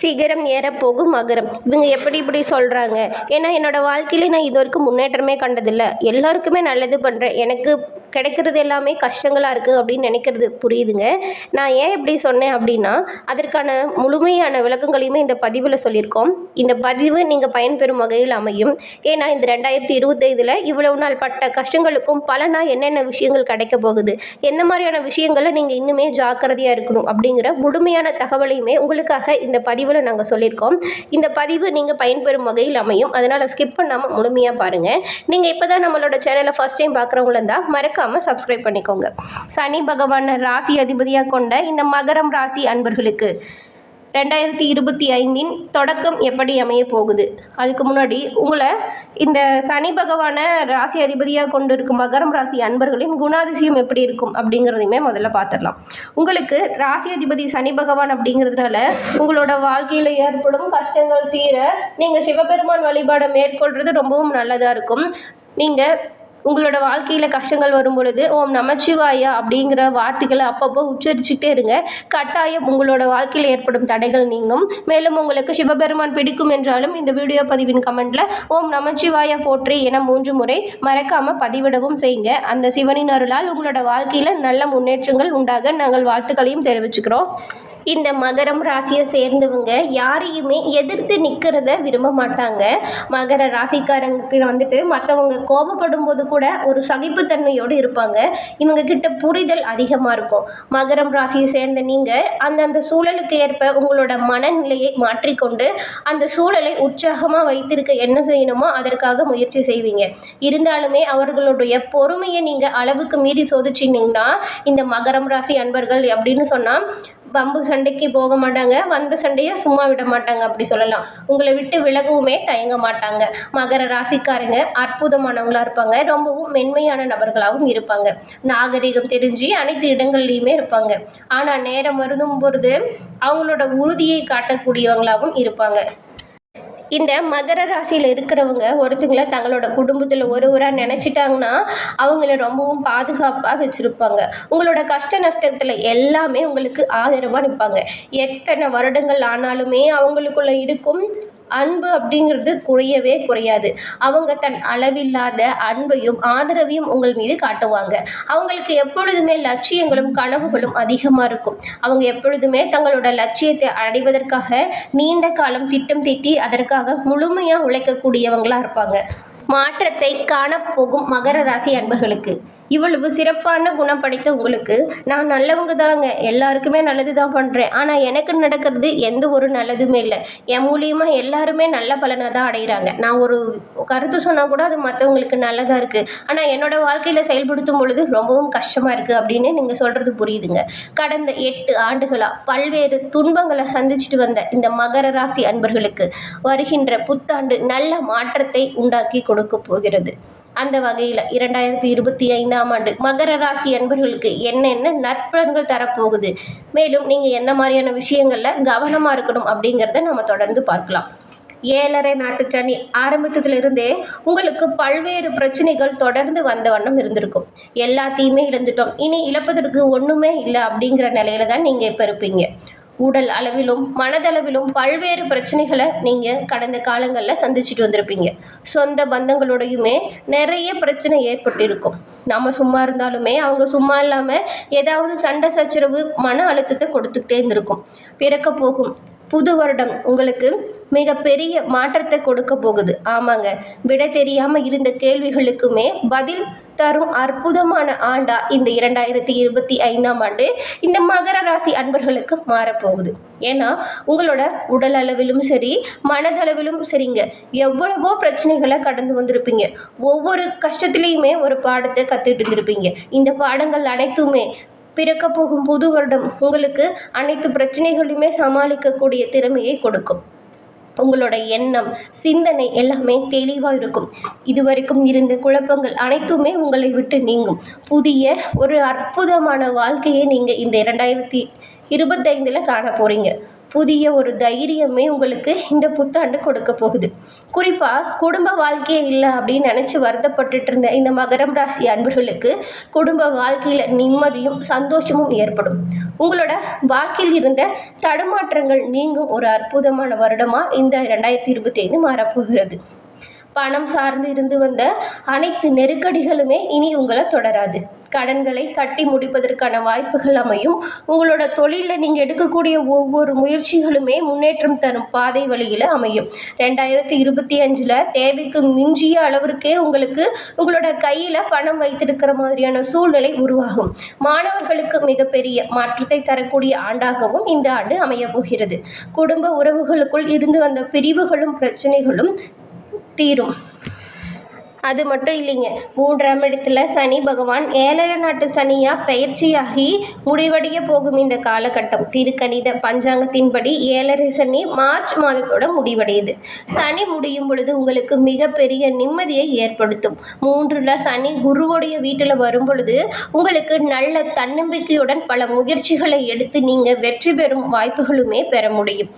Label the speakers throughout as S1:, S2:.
S1: சீக்கிரம் ஏறப்போகும் மகரம். இவங்க எப்படி இப்படி சொல்கிறாங்க ஏன்னா என்னோடய வாழ்க்கையில நான் இது வரைக்கும் முன்னேற்றமே கண்டதில்லை. எல்லாருக்குமே நல்லது பண்ணுறேன் எனக்கு கிடைக்கிறது எல்லாமே கஷ்டங்களாக இருக்குது அப்படின்னு நினைக்கிறது புரியுதுங்க. நான் ஏன் இப்படி சொன்னேன் அப்படின்னா அதற்கான முழுமையான விளக்கங்களையுமே இந்த பதிவில் சொல்லியிருக்கோம். இந்த பதிவு நீங்கள் பயன்பெறும் வகையில் அமையும். ஏன்னா இந்த ரெண்டாயிரத்தி இருபத்தைதில் இவ்வளவு நாள் பட்ட கஷ்டங்களுக்கும் பலனாக என்னென்ன விஷயங்கள் கிடைக்க போகுது? எந்த மாதிரியான விஷயங்களை நீங்கள் இன்னுமே ஜாக்கிரதையாக இருக்கணும் அப்படிங்கிற முழுமையான தகவலையுமே உங்களுக்காக இந்த பதிவில் நாங்கள் சொல்லியிருக்கோம். இந்த பதிவு நீங்கள் பயன்பெறும் வகையில் அமையும். அதனால் ஸ்கிப் பண்ணாமல் முழுமையாக பாருங்கள் நீங்கள் இப்போ தான் நம்மளோட சேனலை ஃபஸ்ட் டைம் பார்க்குறவங்களும் இருந்தால் மறக்காமல் சப்ஸ்கிரைப் பண்ணிக்கோங்க. சனி பகவான் ராசி அதிபதியாக கொண்ட இந்த மகரம் ராசி அன்பர்களுக்கு ரெண்டாயிரத்தி இருபத்தி ஐந்தின் தொடக்கம் எப்படி அமைய போகுது? அதுக்கு முன்னாடி உங்களை இந்த சனி பகவானை ராசி அதிபதியாக கொண்டு இருக்கும் மகரம் ராசி அன்பர்களின் குணாதிசயம் எப்படி இருக்கும் அப்படிங்கிறதையுமே முதல்ல பார்த்துடலாம். உங்களுக்கு ராசி அதிபதி சனி பகவான் அப்படிங்கிறதுனால உங்களோட வாழ்க்கையில் ஏற்படும் கஷ்டங்கள் தீர நீங்கள் சிவபெருமான் வழிபாடை மேற்கொள்வது ரொம்பவும் நல்லதாக இருக்கும். நீங்கள் உங்களோட வாழ்க்கையில் கஷ்டங்கள் வரும் பொழுது ஓம் நமச்சிவாயா அப்படிங்கிற வார்த்தைகளை அப்பப்போ உச்சரிச்சுட்டே இருங்க. கட்டாயம் உங்களோட வாழ்க்கையில் ஏற்படும் தடைகள் நீங்கும். மேலும் உங்களுக்கு சிவபெருமான் பிடிக்கும் என்றாலும் இந்த வீடியோ பதிவின் கமெண்ட்ல ஓம் நமச்சிவாயா போற்றி என மூன்று முறை மறக்காம பதிவிடவும் செய்யுங்க. அந்த சிவனின் அருளால் உங்களோட வாழ்க்கையில் நல்ல முன்னேற்றங்கள் உண்டாக நாங்கள் வாழ்த்துக்களையும் தெரிவிச்சுக்கிறோம். இந்த மகரம் ராசியை சேர்ந்தவங்க யாரையுமே எதிர்த்து நிற்கிறத விரும்ப மாட்டாங்க. மகர ராசிக்காரங்களுக்கு வந்துட்டு மற்றவங்க கோபப்படும் போது கூட ஒரு சகிப்புத்தன்மையோடு இருப்பாங்க. இவங்க கிட்ட புரிதல் அதிகமாக இருக்கும். மகரம் ராசியை சேர்ந்த நீங்கள் அந்தந்த சூழலுக்கு ஏற்ப உங்களோட மனநிலையை மாற்றிக்கொண்டு அந்த சூழலை உற்சாகமாக வைத்திருக்க என்ன செய்யணுமோ அதற்காக முயற்சி செய்வீங்க. இருந்தாலுமே அவர்களுடைய பொறுமையை நீங்கள் அளவுக்கு மீறி சோதிச்சிங்கன்னா இந்த மகரம் ராசி அன்பர்கள் அப்படின்னு சொன்னால் பம்பு சண்டைக்கு போக மாட்டாங்க வந்த சண்டையை சும்மா விட மாட்டாங்க அப்படி சொல்லலாம். உங்களை விட்டு விலகவுமே தயங்க மாட்டாங்க. மகர ராசிக்காரங்க அற்புதமானவங்களா இருப்பாங்க. ரொம்பவும் மென்மையான நபர்களாகவும் இருப்பாங்க. நாகரிகம் தெரிஞ்சு அனைத்து இடங்கள்லையுமே இருப்பாங்க. ஆனால் நேரம் வருதும் பொழுது அவங்களோட உறுதியை காட்டக்கூடியவங்களாகவும் இருப்பாங்க. இந்த மகர ராசியில் இருக்கிறவங்க ஒருத்தங்கள தங்களோட குடும்பத்தில் ஒருவராக நினச்சிட்டாங்கன்னா அவங்கள ரொம்பவும் பாதுகாப்பாக வச்சுருப்பாங்க. உங்களோட கஷ்ட நஷ்டத்தில் எல்லாமே உங்களுக்கு ஆதரவாக நிற்பாங்க எத்தனை வருடங்கள் ஆனாலுமே அவங்களுக்குள்ள இருக்கும் அன்பு அப்படிங்கிறது குறையவே குறையாது. அவங்க தன் அளவில்லாத அன்பையும் ஆதரவையும் உங்கள் மீது காட்டுவாங்க. அவங்களுக்கு எப்பொழுதுமே லட்சியங்களும் கனவுகளும் அதிகமாக இருக்கும். அவங்க எப்பொழுதுமே தங்களோட லட்சியத்தை அடைவதற்காக நீண்ட காலம் திட்டம் தீட்டி அதற்காக முழுமையாக உழைக்கக்கூடியவங்களாக இருப்பாங்க. மாற்றத்தை காணப்போகும் மகர ராசி அன்பர்களுக்கு. இவ்வளவு சிறப்பான குணம் படைத்த உங்களுக்கு நான் நல்லவங்க தாங்க. எல்லாருக்குமே நல்லது தான் பண்ணுறேன் ஆனால் எனக்கு நடக்கிறது எந்த ஒரு நல்லதுமே இல்லை. என் மூலியமாக எல்லாருமே நல்ல பலனை தான் அடைகிறாங்க நான் ஒரு கருத்து சொன்னால் கூட அது மற்றவங்களுக்கு நல்லதாக இருக்குது ஆனால் என்னோடய வாழ்க்கையில் செயல்படுத்தும் பொழுது ரொம்பவும் கஷ்டமாக இருக்குது அப்படின்னு நீங்கள் சொல்கிறது புரியுதுங்க. கடந்த எட்டு ஆண்டுகளாக பல்வேறு துன்பங்களை சந்திச்சுட்டு வந்த இந்த மகர ராசி அன்பர்களுக்கு வருகின்ற புத்தாண்டு நல்ல மாற்றத்தை உண்டாக்கி கொடுக்க போகிறது. அந்த வகையில் இரண்டாயிரத்தி இருபத்தி ஐந்தாம் ஆண்டு மகர ராசி அன்பர்களுக்கு என்னென்ன நற்பலன்கள் தரப்போகுது? மேலும் நீங்கள் என்ன மாதிரியான விஷயங்களில் கவனமாக இருக்கணும் அப்படிங்கிறத நம்ம தொடர்ந்து பார்க்கலாம். ஏழரை நாட்டு சனி ஆரம்பித்ததுலேருந்தே உங்களுக்கு பல்வேறு பிரச்சனைகள் தொடர்ந்து வந்த வண்ணம் இருந்திருக்கும். எல்லாத்தையுமே இழந்துட்டோம். இனி இழப்பதற்கு ஒன்றுமே இல்லை அப்படிங்கிற நிலையில தான் நீங்கள் இப்போ இருப்பீங்க. உடல் அளவிலும் மனதளவிலும் பல்வேறு பிரச்சனைகளை நீங்கள் கடந்த காலங்களில் சந்திச்சுட்டு வந்திருப்பீங்க. சொந்த பந்தங்களோடையுமே நிறைய பிரச்சனை ஏற்பட்டிருக்கும். நம்ம சும்மா இருந்தாலுமே அவங்க சும்மா இல்லாமல் ஏதாவது சண்டை சச்சரவு மன அழுத்தத்தை கொடுத்துக்கிட்டே இருந்திருக்கும். பிறக்க போகும் புது வருடம் உங்களுக்கு மிகப்பெரிய மாற்றத்தை கொடுக்க போகுது. ஆமாங்க. விட தெரியாமல் இருந்த கேள்விகளுக்குமே பதில் தரும் அற்புதமான ஆண்டா இந்த இரண்டாயிரத்தி இருபத்தி ஐந்தாம் ஆண்டு இந்த மகர ராசி அன்பர்களுக்கு மாறப்போகுது ஏன்னா உங்களோட உடல் அளவிலும் சரி மனதளவிலும் சரிங்க. எவ்வளவோ பிரச்சனைகளை கடந்து வந்திருப்பீங்க. ஒவ்வொரு கஷ்டத்துலேயுமே ஒரு பாடத்தை கற்றுட்டு இருந்திருப்பீங்க. இந்த பாடங்கள் அனைத்துமே பிறக்க போகும் புது வருடம் உங்களுக்கு அனைத்து பிரச்சனைகளையுமே சமாளிக்கக்கூடிய திறமையை கொடுக்கும். உங்களோட எண்ணம் சிந்தனை எல்லாமே தெளிவாக இருக்கும். இதுவரைக்கும் இருந்த குழப்பங்கள் அனைத்துமே உங்களை விட்டு நீங்கும். புதிய ஒரு அற்புதமான வாழ்க்கையை நீங்கள் இந்த இரண்டாயிரத்தி இருபத்தைந்தில் காண போகிறீங்க புதிய ஒரு தைரியமே உங்களுக்கு இந்த புத்தாண்டு கொடுக்க போகுது. குறிப்பாக குடும்ப வாழ்க்கையே இல்லை அப்படின்னு நினச்சி வருத்தப்பட்டுட்டு இருந்த இந்த மகரம் ராசி அன்பர்களுக்கு குடும்ப வாழ்க்கையில் நிம்மதியும் சந்தோஷமும் ஏற்படும். உங்களோட வாக்கில் இருந்த தடுமாற்றங்கள் நீங்கும் ஒரு அற்புதமான வருடமாக இந்த ரெண்டாயிரத்தி இருபத்தி ஐந்து மாறப்போகிறது. பணம் சார்ந்து இருந்து வந்த அனைத்து நெருக்கடிகளுமே இனி உங்களை தொடராது. கடன்களை கட்டி முடிப்பதற்கான வாய்ப்புகள் அமையும். உங்களோட தொழிலில் நீங்கள் எடுக்கக்கூடிய ஒவ்வொரு முயற்சிகளுமே முன்னேற்றம் தரும் பாதை வழியில் அமையும். ரெண்டாயிரத்தி இருபத்தி அஞ்சில் தேவைக்கு மிஞ்சிய அளவிற்கே உங்களுக்கு உங்களோட கையில் பணம் வைத்திருக்கிற மாதிரியான சூழ்நிலை உருவாகும். மாணவர்களுக்கு மிகப்பெரிய மாற்றத்தை தரக்கூடிய ஆண்டாகவும் இந்த ஆண்டு அமையப் போகிறது. குடும்ப உறவுகளுக்குள் இருந்து வந்த பிரிவுகளும் பிரச்சனைகளும் தீரும். அது மட்டும் இல்லைங்க. மூன்றாம் இடத்துல சனி பகவான் ஏழரை நாட்டு சனியாக பயிற்சியாகி முடிவடைய போகும் இந்த காலகட்டம். திருக்கணித பஞ்சாங்கத்தின்படி ஏழரை சனி மார்ச் மாதத்தோட முடிவடையுது. சனி முடியும் பொழுது உங்களுக்கு மிகப்பெரிய நிம்மதியை ஏற்படுத்தும். மூன்றில் சனி குருவோடைய வீட்டில் வரும் பொழுது உங்களுக்கு நல்ல தன்னம்பிக்கையுடன் பல முயற்சிகளை எடுத்து நீங்கள் வெற்றி பெறும் வாய்ப்புகளுமே பெற முடியும்.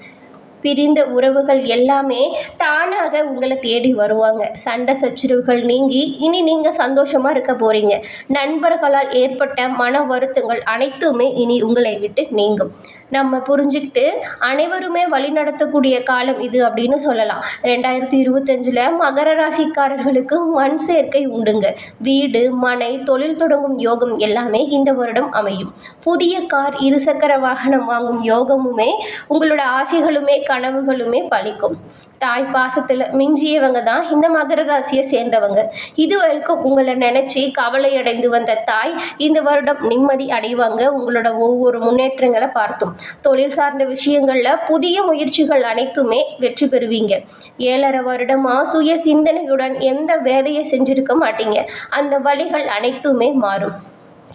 S1: பிரிந்த உறவுகள் எல்லாமே தானாக உங்களை தேடி வருவாங்க. சண்டை சச்சரவுகள் நீங்கி இனி நீங்கள் சந்தோஷமாக இருக்க போகிறீங்க நண்பர்களால் ஏற்பட்ட மன வருத்தங்கள் அனைத்துமே இனி உங்களை விட்டு நீங்கும். நம்ம புரிஞ்சுக்கிட்டு அனைவருமே வழிநடத்தக்கூடிய காலம் இது அப்படின்னு சொல்லலாம். ரெண்டாயிரத்தி இருபத்தஞ்சில் மகர ராசிக்காரர்களுக்கு மண் சேர்க்கை உண்டுங்க. வீடு மனை தொழில் தொடங்கும் யோகம் எல்லாமே இந்த வருடம் அமையும். புதிய கார் இருசக்கர வாகனம் வாங்கும் யோகமுமே உங்களோட ஆசைகளுமே கனவுகளுமே பலிக்கும். தாய் பாசத்தில் மிஞ்சியவங்க தான் இந்த மகர ராசியை சேர்ந்தவங்க. இது வரைக்கும் உங்களை நினச்சி கவலை அடைந்து வந்த தாய் இந்த வருடம் நிம்மதி அடைவாங்க. உங்களோட ஒவ்வொரு முன்னேற்றங்களை பார்த்தும். தொழில் சார்ந்த விஷயங்களில் புதிய முயற்சிகள் அனைத்துமே வெற்றி பெறுவீங்க. ஏழரை வருடமாக சுய சிந்தனையுடன் எந்த வேலையை செஞ்சுருக்க மாட்டீங்க. அந்த வழிகள் அனைத்துமே மாறும்.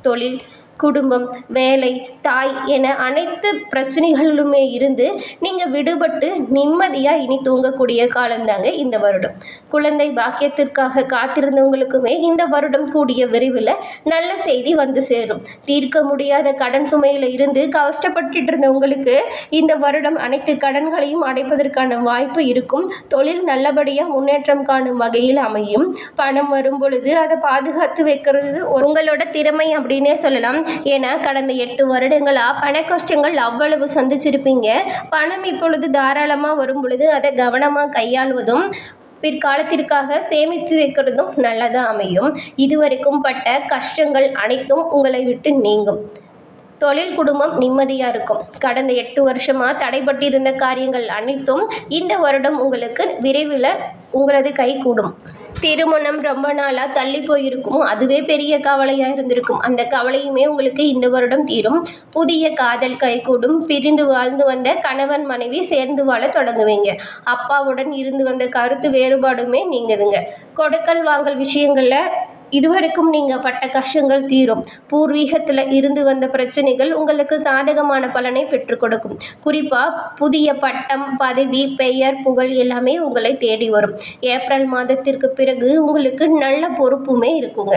S1: தொழில் குடும்பம் வேலை தாய் என அனைத்து பிரச்சனைகளிலுமே இருந்து நீங்கள் விடுபட்டு நிம்மதியாக இனி தூங்கக்கூடிய காலம்தாங்க இந்த வருடம். குழந்தை பாக்கியத்திற்காக காத்திருந்தவங்களுக்குமே இந்த வருடம் கூடிய விரைவில் நல்ல செய்தி வந்து சேரும். தீர்க்க முடியாத கடன் சுமையில் இருந்து கஷ்டப்பட்டு இருந்தவங்களுக்கு இந்த வருடம் அனைத்து கடன்களையும் அடைப்பதற்கான வாய்ப்பு இருக்கும். தொழில் நல்லபடியாக முன்னேற்றம் காணும் வகையில் அமையும். பணம் வரும் பொழுது அதை பாதுகாத்து வைக்கிறது உங்களோட திறமை அப்படின்னே சொல்லலாம். ஏன்னா கடந்த எட்டு வருடங்களாக பண கஷ்டங்கள் அவ்வளவு சந்திச்சிருப்பீங்க. பணம் இப்பொழுது தாராளமாக வரும் பொழுது அதை கவனமாக கையாள்வதும் பிற்காலத்திற்காக சேமித்து வைக்கிறதும் நல்லதாக அமையும். இதுவரைக்கும் பட்ட கஷ்டங்கள் அனைத்தும் உங்களை விட்டு நீங்கும். தொழில் குடும்பம் நிம்மதியாக இருக்கும். கடந்த எட்டு வருஷமாக தடைப்பட்டிருந்த காரியங்கள் அனைத்தும் இந்த வருடம் உங்களுக்கு விரைவில் உங்களது கைகூடும் திருமணம் ரொம்ப நாளாக தள்ளி போயிருக்கும். அதுவே பெரிய கவலையாக இருந்திருக்கும். அந்த கவலையுமே உங்களுக்கு இந்த வருடம் தீரும். புதிய காதல் கைகூடும். பிரிந்து வாழ்ந்து வந்த கணவன் மனைவி சேர்ந்து வாழ தொடங்குவீங்க. அப்பாவுடன் இருந்து வந்த கருத்து வேறுபாடுமே நீங்குதுங்க. கொடுக்கல் வாங்கல் விஷயங்களில் இதுவரைக்கும் நீங்கள் பட்ட கஷ்டங்கள் தீரும். பூர்வீகத்தில் இருந்து வந்த பிரச்சனைகள் உங்களுக்கு சாதகமான பலனை பெற்றுக் கொடுக்கும். குறிப்பாக புதிய பட்டம் பதவி பெயர் புகழ் எல்லாமே உங்களை தேடி வரும். ஏப்ரல் மாதத்திற்கு பிறகு உங்களுக்கு நல்ல பொறுப்புமே இருக்குங்க.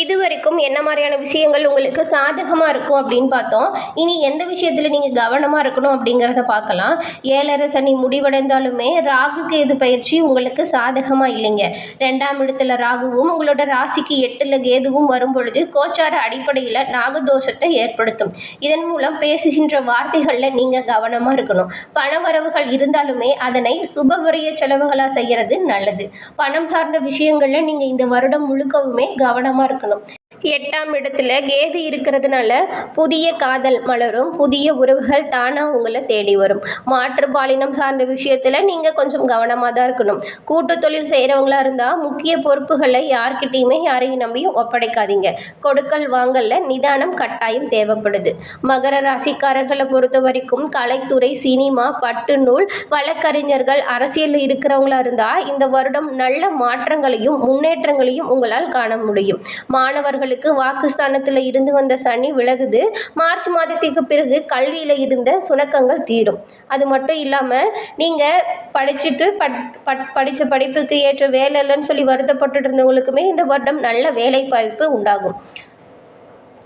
S1: இது வரைக்கும் என்ன மாதிரியான விஷயங்கள் உங்களுக்கு சாதகமாக இருக்கும் அப்படின்னு பார்த்தோம். இனி எந்த விஷயத்தில் நீங்கள் கவனமாக இருக்கணும் அப்படிங்கிறத பார்க்கலாம். ஏழரை சனி முடிவடைந்தாலுமே ராகு கேது பயிற்சி உங்களுக்கு சாதகமாக இல்லைங்க. ரெண்டாம் இடத்துல ராகுவும் உங்களோட ராசிக்கு எட்டில் கேதுவும் வரும்பொழுது கோச்சார அடிப்படையில் நாகதோஷத்தை ஏற்படுத்தும். இதன் மூலம் பேசுகின்ற வார்த்தைகளில் நீங்கள் கவனமாக இருக்கணும். பண வரவுகள் இருந்தாலுமே அதனை சுபவரிய செலவுகளாக செய்கிறது நல்லது. பணம் சார்ந்த விஷயங்களில் நீங்கள் இந்த வருடம் முழுக்கவுமே கவனமாக இருக்கணும். നടക്കുന്നു எட்டாம் இடத்துல கேது இருக்கிறதுனால புதிய காதல் மலரும் புதிய உறவுகள் தானாக உங்களை தேடி வரும். மாற்று பாலினம் சார்ந்த விஷயத்தில் நீங்கள் கொஞ்சம் கவனமாக தான் இருக்கணும். கூட்டு தொழில் செய்கிறவங்களா இருந்தால் முக்கிய பொறுப்புகளை யார்கிட்டேயுமே யாரையும் நம்பியும் ஒப்படைக்காதீங்க. கொடுக்கல் வாங்கல்ல நிதானம் கட்டாயம் தேவைப்படுது. மகர ராசிக்காரர்களை பொறுத்த வரைக்கும் கலைத்துறை சினிமா பட்டு நூல் வழக்கறிஞர்கள் அரசியலில் இருக்கிறவங்களா இருந்தால் இந்த வருடம் நல்ல மாற்றங்களையும் முன்னேற்றங்களையும் உங்களால் காண முடியும். மாணவர்களுக்கு வாக்குஸ்தானத்தில் இருந்து வந்த சனி விலகுது. மார்ச் மாதத்திற்கு பிறகு கல்வியில் இருந்த சுணக்கங்கள் தீரும். அது மட்டும் இல்லாமல் நீங்கள் படிச்சுட்டு பட் பட் படித்த படிப்புக்கு ஏற்ற வேலை இல்லைன்னு சொல்லி வருத்தப்பட்டுட்டு இருந்தவங்களுக்குமே இந்த வருடம் நல்ல வேலை வாய்ப்பு உண்டாகும்.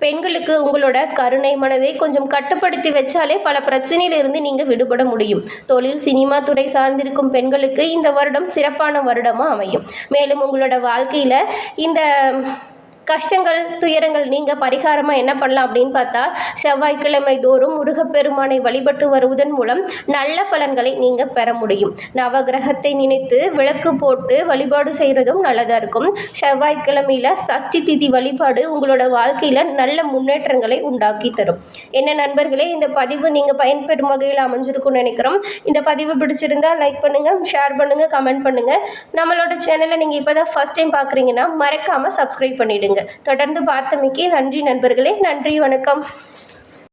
S1: பெண்களுக்கு உங்களோட கருணை மனதை கொஞ்சம் கட்டுப்படுத்தி வச்சாலே பல பிரச்சனையிலிருந்து நீங்கள் விடுபட முடியும். தொழில் சினிமா துறை சார்ந்திருக்கும் பெண்களுக்கு இந்த வருடம் சிறப்பான வருடமாக அமையும். மேலும் உங்களோட வாழ்க்கையில் இந்த கஷ்டங்கள் துயரங்கள் நீங்க பரிகாரமாக என்ன பண்ணலாம் அப்படின்னு பார்த்தா செவ்வாய்க்கிழமை தோறும் முருகப்பெருமானை வழிபட்டு வருவதன் மூலம் நல்ல பலன்களை நீங்க பெற முடியும். நவகிரகத்தை நினைத்து விளக்கு போட்டு வழிபாடு செய்கிறதும் நல்லதாக இருக்கும். செவ்வாய்க்கிழமையில சஷ்டி திதி வழிபாடு உங்களோட வாழ்க்கையில் நல்ல முன்னேற்றங்களை உண்டாக்கி தரும். என்ன நண்பர்களே இந்த பதிவு நீங்கள் பயன்பெறும் வகையில் அமைஞ்சிருக்கும்னு நினைக்கிறோம். இந்த பதிவு பிடிச்சிருந்தா லைக் பண்ணுங்கள் ஷேர் பண்ணுங்கள் கமெண்ட் பண்ணுங்கள் நம்மளோட சேனலை நீங்கள் இப்போ தான் ஃபஸ்ட் டைம் பார்க்குறீங்கன்னா மறக்காமல் சப்ஸ்கிரைப் பண்ணிவிடுங்க தொடர்ந்து பார்த்தமைக்கு நன்றி நண்பர்களே. நன்றி வணக்கம்.